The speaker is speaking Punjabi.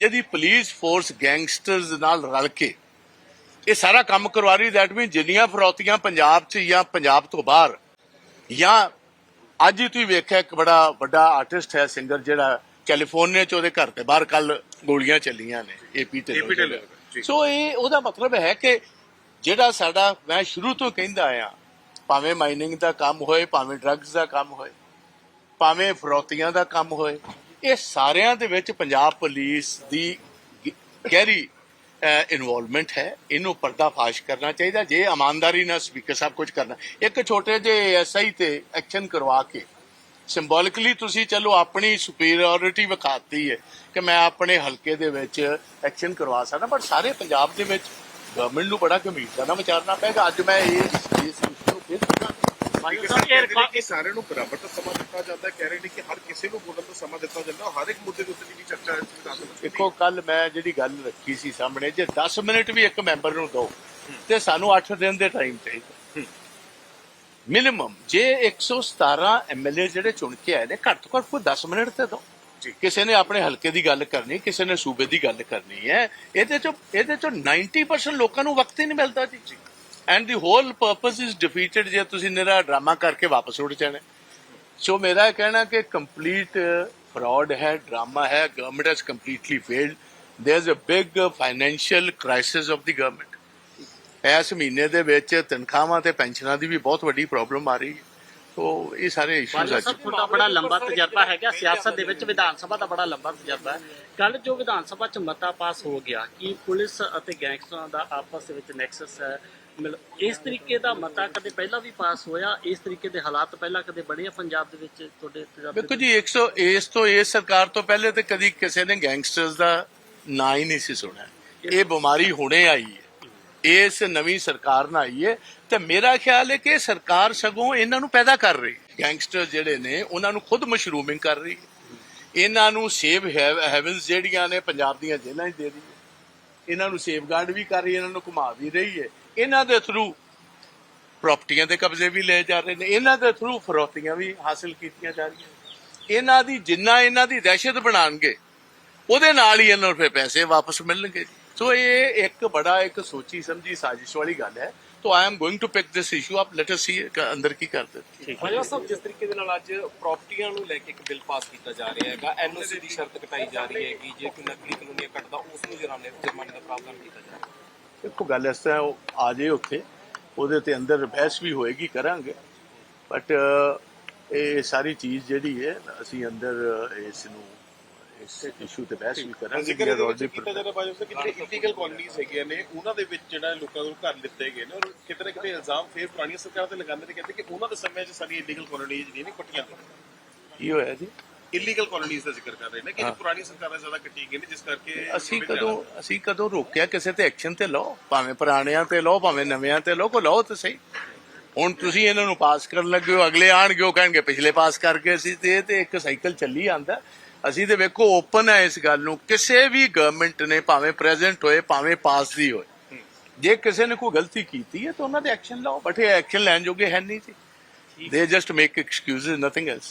ਜਿਹਦੀ ਪੁਲਿਸ ਫੋਰਸ ਗੈਂਗਸਟਰਸ ਨਾਲ ਰਲ ਕੇ ਇਹ ਸਾਰਾ ਕੰਮ ਕਰਵਾ ਰਹੀ ਦੈਟ ਮੀਨ ਜਿੰਨੀਆਂ ਫਰੌਤੀਆਂ ਪੰਜਾਬ 'ਚ ਜਾਂ ਪੰਜਾਬ ਤੋਂ ਬਾਹਰ ਜਾਂ ਅੱਜ ਹੀ ਤੁਸੀਂ ਵੇਖਿਆ ਇੱਕ ਬੜਾ ਵੱਡਾ ਆਰਟਿਸਟ ਹੈ ਸਿੰਗਰ ਜਿਹੜਾ ਕੈਲੀਫੋਰਨੀਆ 'ਚ ਉਹਦੇ ਘਰ ਤੇ ਬਾਹਰ ਕੱਲ ਗੋਲੀਆਂ ਚੱਲੀਆਂ ਨੇ ਏਪੀ ਤੇ। ਸੋ ਇਹ ਉਹਦਾ ਮਤਲਬ ਹੈ ਕਿ ਜਿਹੜਾ ਸਾਡਾ ਮੈਂ ਸ਼ੁਰੂ ਤੋਂ ਕਹਿੰਦਾ ਆਇਆ ਭਾਵੇਂ ਮਾਈਨਿੰਗ ਦਾ ਕੰਮ ਹੋਏ ਭਾਵੇਂ ਡਰੱਗਸ ਦਾ ਕੰਮ ਹੋਏ ਭਾਵੇਂ ਫਰੌਤੀਆਂ ਦਾ ਕੰਮ ਹੋਏ ਇਹ ਸਾਰਿਆਂ ਦੇ ਵਿੱਚ ਪੰਜਾਬ ਪੁਲਿਸ ਦੀ ਗਹਿਰੀ ਇਨਵੋਲਵਮੈਂਟ ਹੈ। ਇਹਨੂੰ ਪਰਦਾਫਾਸ਼ ਕਰਨਾ ਚਾਹੀਦਾ। ਜੇ ਇਮਾਨਦਾਰੀ ਨਾਲ ਸਪੀਕਰ ਸਾਹਿਬ ਕੁਝ ਕਰਨਾ। ਇੱਕ ਛੋਟੇ ਜਿਹੇ ਐਸਆਈ ਤੇ ਐਕਸ਼ਨ ਕਰਵਾ ਕੇ ਸਿੰਬੋਲਿਕਲੀ ਤੁਸੀਂ ਚਲੋ ਆਪਣੀ ਸੁਪੀਰੀਅਰਿਟੀ ਵਿਖਾਤੀ ਹੈ ਕਿ ਮੈਂ ਆਪਣੇ ਹਲਕੇ ਦੇ ਵਿੱਚ ਐਕਸ਼ਨ ਕਰਵਾ ਸਕਦਾ। ਪਰ ਸਾਰੇ ਪੰਜਾਬ ਦੇ ਵਿੱਚ ਗਵਰਨਮੈਂਟ ਨੂੰ ਬੜਾ ਗੰਭੀਰਤਾ ਨਾਲ ਵਿਚਾਰਨਾ ਪਏਗਾ। ਅੱਜ ਮੈਂ ਇਸ ਇਸ ਇਸ਼ੂ ਨੂੰ ਫਿਰ ਸਾਰਿਆਂ ਨੂੰ ਬਰਾਬਰ ਦਾ ਸਮਾਂ ਦਿੱਤਾ ਜਾਂਦਾ ਹੈ। ਕਹਿ ਰਹੇ ਨੇ ਕਿ ਹਰ ਕਿਸੇ ਨੂੰ ਬੋਲਣ ਦਾ ਸਮਾਂ ਹਰ ਇੱਕ ਮੁੱਦੇ ਦੇ ਉੱਤੇ ਜਿਹੜੀ ਚਰਚਾ ਹੈ ਇਸ ਵਿੱਚ ਦੇਖੋ ਕੱਲ ਮੈਂ ਜਿਹੜੀ ਗੱਲ ਰੱਖੀ ਸੀ ਸਾਹਮਣੇ ਜੇ 10 ਮਿੰਟ ਵੀ ਇੱਕ ਮੈਂਬਰ ਨੂੰ ਦਿਓ ਤੇ ਸਾਨੂੰ 8 ਦਿਨ ਦੇ ਟਾਈਮ ਚਾਹੀਦਾ ਮਿਨੀਮਮ ਜੇ 117 ਐਮਐਲਏ ਜਿਹੜੇ ਚੁਣ ਕੇ ਆਏ ਨੇ ਘੱਟ ਤੋਂ ਘੱਟ ਕੋਈ 10 ਮਿੰਟ ਤੇ ਦਿਓ। ਕਿਸੇ ਨੇ ਆਪਣੇ ਹਲਕੇ ਦੀ ਗੱਲ ਕਰਨੀ ਕਿਸੇ ਨੇ ਸੂਬੇ ਦੀ ਗੱਲ ਕਰਨੀ ਹੈ ਇਹਦੇ ਚੋਂ ਇਹਦੇ ਚੋਂ 90% ਲੋਕਾਂ ਨੂੰ ਵਕਤ ਹੀ ਨਹੀਂ ਮਿਲਦਾ ਜੀ। And the whole purpose is defeated ਜੇ ਤੁਸੀਂ ਨਿਹਰਾ ਡਰਾਮਾ ਕਰਕੇ ਵਾਪਸ ਉੱਡ ਜਾਣਾ। ਸੋ ਮੇਰਾ ਇਹ ਕਹਿਣਾ ਕਿ ਕੰਪਲੀਟ ਫਰਾਡ ਹੈ ਡਰਾਮਾ ਹੈ government has completely failed there is a big financial crisis of the government ਇਸ ਮਹੀਨੇ ਦੇ ਵਿੱਚ ਤਨਖਾਹਾਂ ਤੇ ਪੈਨਸ਼ਨਾਂ ਦੀ ਵੀ ਬਹੁਤ ਵੱਡੀ ਪ੍ਰੋਬਲਮ ਆ ਰਹੀ ਹੈ। ਸੋ ਇਹ ਸਾਰੇ ਇਸ਼ੂਜ਼ ਸਾਹਿਬ ਤੁਹਾਡਾ ਬੜਾ ਲੰਬਾ ਤਜਰਬਾ ਹੈਗਾ। ਸਿਆਸਤ ਦੇ ਵਿੱਚ ਵਿਧਾਨ ਸਭਾ ਦਾ ਬੜਾ ਲੰਬਾ ਤਜਰਬਾ ਹੈ। ਕੱਲ ਜੋ ਵਿਧਾਨ ਸਭਾ ਚ ਮਤਾ ਪਾਸ ਹੋ ਗਿਆ ਕਿ ਪੁਲਿਸ ਅਤੇ ਗੈਂਗਸਟਰਾਂ ਦਾ ਆਪਸ ਦੇ ਵਿੱਚ ਨੈਕਸਸ ਹੈ? ਮਤਲਬ ਇਸ ਤਰੀਕੇ ਦਾ ਮਤਾ ਕਦੇ ਪਹਿਲਾਂ ਵੀ ਪਾਸ ਹੋਇਆ? ਇਸ ਤਰੀਕੇ ਦੇ ਹਾਲਾਤ ਪਹਿਲਾਂ ਕਦੇ ਬਣੇ ਆ ਪੰਜਾਬ ਦੇ ਵਿੱਚ ਤੁਹਾਡੇ ਤਜਰਬੇ ਵੇਖੋ ਜੀ 100 ਇਸ ਤੋਂ ਇਸ ਸਰਕਾਰ ਤੋਂ ਪਹਿਲੇ ਤੇ ਕਦੀ ਕਿਸੇ ਨੇ ਗੈਂਗਸਟਰਸ ਦਾ ਨਾਂ ਹੀ ਨਹੀਂ ਸੀ ਸੁਣਿਆ। ਇਹ ਬਿਮਾਰੀ ਹੁਣੇ ਆਈ ਹੈ। ਇਸ ਨਵੀਂ ਸਰਕਾਰ ਨਾਲ ਆਈ ਹੈ ਤੇ ਮੇਰਾ ਖਿਆਲ ਹੈ ਕਿ ਸਰਕਾਰ ਸਗੋਂ ਇਹਨਾਂ ਨੂੰ ਪੈਦਾ ਕਰ ਰਹੀ ਗੈਂਗਸਟਰ ਜਿਹੜੇ ਨੇ ਉਹਨਾਂ ਨੂੰ ਖੁਦ ਮਸ਼ਰੂਮਿੰਗ ਕਰ ਰਹੀ ਹੈ। ਇਹਨਾਂ ਨੂੰ ਸੇਵ ਹੈਵਨਸ ਜਿਹੜੀਆਂ ਨੇ ਪੰਜਾਬ ਦੀਆਂ ਜੇਲ੍ਹਾਂ 'ਚ ਦੇ ਰਹੀ ਇਹਨਾਂ ਨੂੰ ਸੇਫਗਾਰਡ ਵੀ ਕਰ ਰਹੀ ਹੈ, ਇਹਨਾਂ ਨੂੰ ਘੁਮਾ ਵੀ ਰਹੀ ਹੈ। ਇਹਨਾਂ ਦੇ ਥਰੂ ਪ੍ਰਾਪਰਟੀਆਂ ਦੇ ਕਬਜ਼ੇ ਵੀ ਲਏ ਜਾ ਰਹੇ ਨੇ, ਇਹਨਾਂ ਦੇ ਥਰੂ ਫਰੋਤੀਆਂ ਵੀ ਹਾਸਲ ਕੀਤੀਆਂ ਜਾ ਰਹੀਆਂ ਇਹਨਾਂ ਦੀ, ਜਿੰਨਾ ਇਹਨਾਂ ਦੀ ਦਹਿਸ਼ਤ ਬਣਾਣਗੇ, ਉਹਦੇ ਨਾਲ ਹੀ ਇਹਨਾਂ ਨੂੰ ਫਿਰ ਪੈਸੇ ਵਾਪਸ ਮਿਲਣਗੇ। ਸੋ ਇਹ ਇੱਕ ਬੜਾ ਇੱਕ ਸੋਚੀ ਸਮਝੀ ਸਾਜ਼ਿਸ਼ ਵਾਲੀ ਗੱਲ ਹੈ। ਤੋ I am going to pick this issue up let us see ਅੰਦਰ ਕੀ ਕਰਦੇ ਬਾਜਵਾ ਸਾਹਿਬ ਜਿਸ ਤਰੀਕੇ ਦੇ ਨਾਲ ਅੱਜ ਪ੍ਰਾਪਰਟੀਆਂ ਨੂੰ ਲੈ ਕੇ ਇੱਕ ਬਿੱਲ ਪਾਸ ਕੀਤਾ ਜਾ ਰਿਹਾ ਹੈਗਾ ਐਨਓਸੀ ਦੀ ਸ਼ਰਤ ਕਟਾਈ ਜਾ ਰਹੀ ਹੈ ਕਿ ਜੇ ਕੋਈ ਨਕਲੀ ਕਾਨੂੰਨੀਆਂ ਕੱਟਦਾ ਉਸ ਨੂੰ ਜੁਰਮਾਨੇ ਜੁਰਮਾਨੇ ਦਾ ਪ੍ਰਾਵਧਾਨ ਕੀਤਾ ਜਾ ਰਿਹਾ। ਇੱਕੋ ਗੱਲ ਇਸ ਤਰ੍ਹਾਂ ਉਹ ਆ ਜੇ ਉੱਥੇ ਉਹਦੇ ਤੇ ਅੰਦਰ ਬਹਿਸ ਵੀ ਹੋਏਗੀ ਕਰਾਂਗੇ। ਬਟ ਇਹ ਸਾਰੀ ਚੀਜ਼ ਜਿਹੜੀ ਹੈ ਅਸੀਂ ਅੰਦਰ ਇਸ ਨੂੰ ਇਸ ਇਸ਼ੂ ਤੇ ਬਹਿਸ ਵੀ ਕਰਾਂਗੇ ਜ਼ਿਕਰ We are ਇਹਦੇ ਵਿੱਚ already ਕੀਤਾ ਜਾ ਰਿਹਾ ਬਾਜੋ ਸਾਹਿਬ ਕਿ ਜਿਹੜੇ ਇਲੀਗਲ ਕਲੋਨੀਜ਼ ਹੈਗੀਆਂ ਨੇ ਉਹਨਾਂ ਦੇ ਵਿੱਚ ਜਿਹੜਾ ਲੋਕਾਂ ਨੂੰ ਘਰ ਦਿੱਤੇ ਗਏ ਨੇ ਔਰ ਕਿਤੇ ਨਾ ਕਿਤੇ ਇਲਜ਼ਾਮ ਫੇਰ ਪੁਰਾਣੀਆਂ ਸਰਕਾਰਾਂ ਤੇ ਲਗਾਉਂਦੇ ਨੇ ਕਹਿੰਦੇ ਕਿ ਉਹਨਾਂ ਦੇ ਸਮੇਂ 'ਚ ਸਾਡੀ ਇਲੀਗਲ ਕਲੋਨੀਜ਼ ਜਿਹੜੀਆਂ ਨੇ ਕੱਟੀਆਂ ਗਈਆਂ। ਕੀ ਹੋਇਆ ਜੀ? ਇਲੀਗਲ ਕਲੋਨੀਜ਼ ਦਾ ਜ਼ਿਕਰ ਕਰ ਰਹੇ ਨੇ ਕਿ ਹਾਂ। ਪੁਰਾਣੀ ਸਰਕਾਰਾਂ ਜ਼ਿਆਦਾ ਕੱਟੀ ਗਈਆਂ ਨੇ ਜਿਸ ਕਰਕੇ ਅਸੀਂ ਕਦੋਂ ਅਸੀਂ ਕਦੋਂ ਰੋਕਿਆ ਕਿਸੇ ਤੇ ਐਕਸ਼ਨ ਤੇ ਲਓ? ਭਾਵੇਂ ਪੁਰਾਣਿਆਂ ਤੇ ਲਓ ਭਾਵੇਂ ਨਵਿਆਂ ਤੇ ਲਓ ਕੋ ਲਓ ਤੇ ਸਹੀ। ਹੁਣ ਤੁਸੀਂ ਇਹਨਾਂ ਨੂੰ ਪਾਸ ਕਰਨ ਲੱਗੇ ਹੋ ਅਗਲੇ ਆਣਗੇ ਉਹ ਕਹਿਣਗੇ ਪਿਛਲੇ ਪਾਸ ਕਰਕੇ ਅਸੀਂ ਤੇ ਇਹ ਤੇ ਇੱਕ ਸਾਈਕਲ ਚੱਲੀ ਆਂਦਾ ਅਸੀਂ ਤੇ ਵੇਖੋ ਓਪਨ ਹੈ ਇਸ ਗੱਲ ਨੂੰ। ਕਿਸੇ ਵੀ ਗਵਰਨਮੈਂਟ ਨੇ ਭਾਵੇਂ ਪ੍ਰੈਜ਼ੈਂਟ ਹੋਏ ਭਾਵੇਂ ਪਾਸ ਦੀ ਹੋਏ ਜੇ ਕਿਸੇ ਨੇ ਕੋਈ ਗਲਤੀ ਕੀਤੀ ਹੈ ਤਾਂ ਉਹਨਾਂ ਤੇ ਐਕਸ਼ਨ ਲਓ। ਬਟ ਇਹ ਐਕਸ਼ਨ ਲੈਣ ਜੋਗੇ ਹੈ ਨਹੀਂ ਜੀ। They just make excuses nothing else